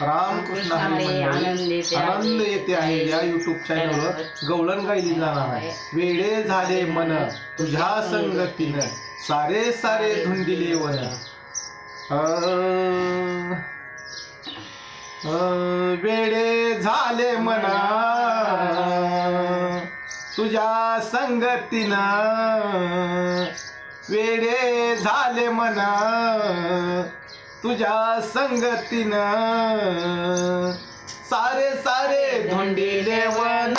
रामकृष्ण हरी आनंद येते आहे. या युट्यूब चॅनलवर गवळण गायली जाणार आहे. वेडे झाले मन तुझ्या संगतीनं सारे सारे धुंदिले वन. वेडे झाले मना तुझ्या संगतीनं वेडे झाले मना. तुझ्या संगतीनं सारे सारे धोंडीले वन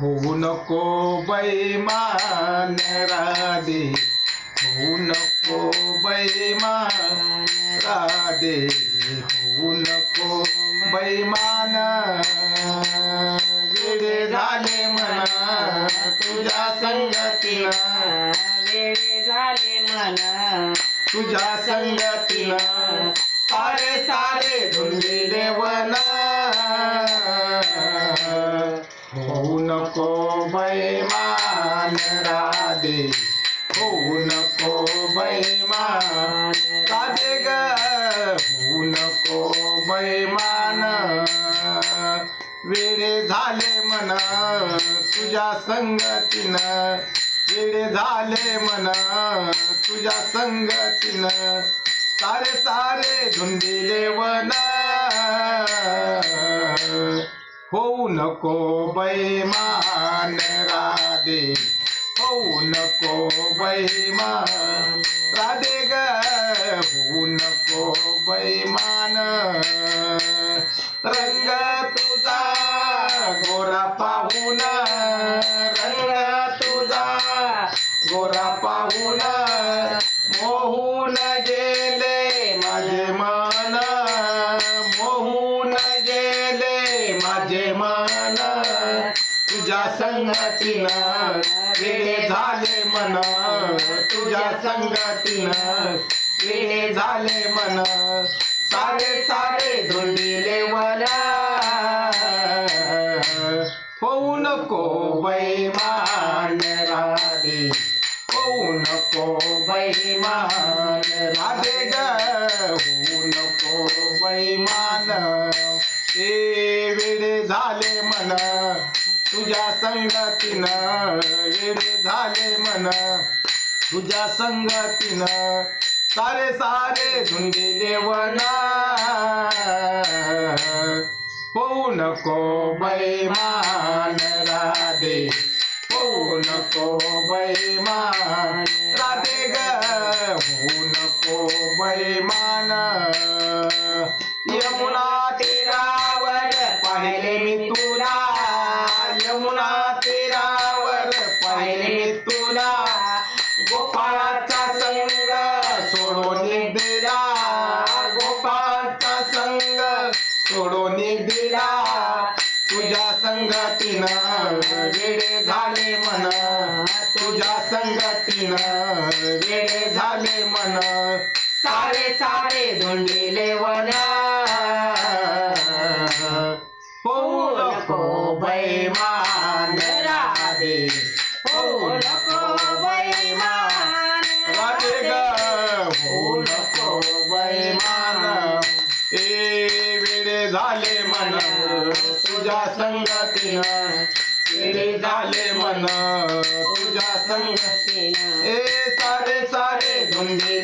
होऊ नको बैमान राधे होऊ नको बैमान राधे होऊ नको बैमान तुझ्या संगतीनं सारे सारे धुंदिले वन. होऊ नको बैमान राधे होऊ नको बैमान राधे ग. होऊ नको बैमान वेळे झाले मन तुझ्या संगतीनं. वेडे झाले मन तुझ्या संगतीनं सारे सारे धुंदिले वन होऊ नको बैमान राधे होऊ नको बैमान माझे मन तुझ्या संगतीनं वेळे झाले मन तुझ्या संगतीनं वेळे झाले मन. सारे सारे धुंडिले वना. होऊ नको बैमा वेडे झाले मन तुझ्या संगतीनं वेडे झाले मन तुझ्या संगतीनं सारे सारे धुंदिले वन होऊ नको बैमान राधे. होऊ नको बैमान राधे ग. होऊ नको बैमान. यमुना सोडून दिला. तुझ्या संगतीनं वेडे झाले मन तुझ्या संगतीनं वेडे झाले मन सारे सारे धुंडिले वना होऊ नको बैमान झाले मन तुझ्या संगतीनं. वेडे झाले मन तुझ्या संगतीनं. ए सारे सारे धुंदे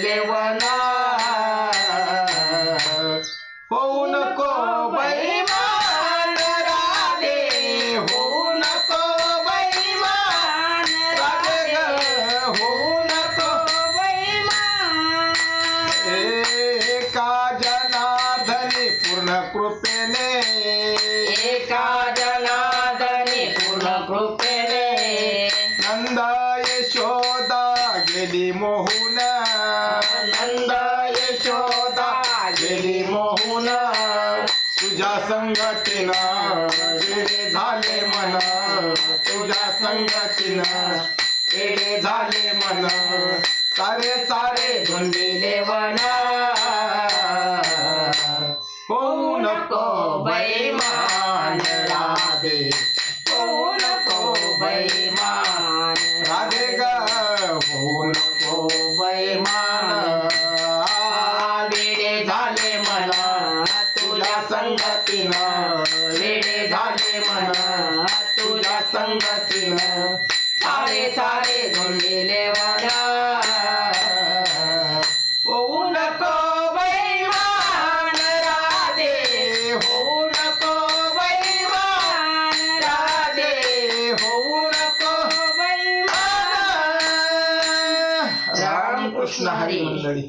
एका जनादनी पूर्ण कृपेने नंद यशोदा गेली मोहून. नंद यशोदा गेली मोहून. तुझ्या संगतीनं वेडे झाले मन. तुझ्या संगतीनं वेडे झाले मन. सारे सारे धुंदिले वना. होऊ नको बैमान राधे। होऊ नको बैमान। झाले मला तुझ्या संगतीनं। झाले सारे सारे बैमान रामकृष्ण हरी मंडळी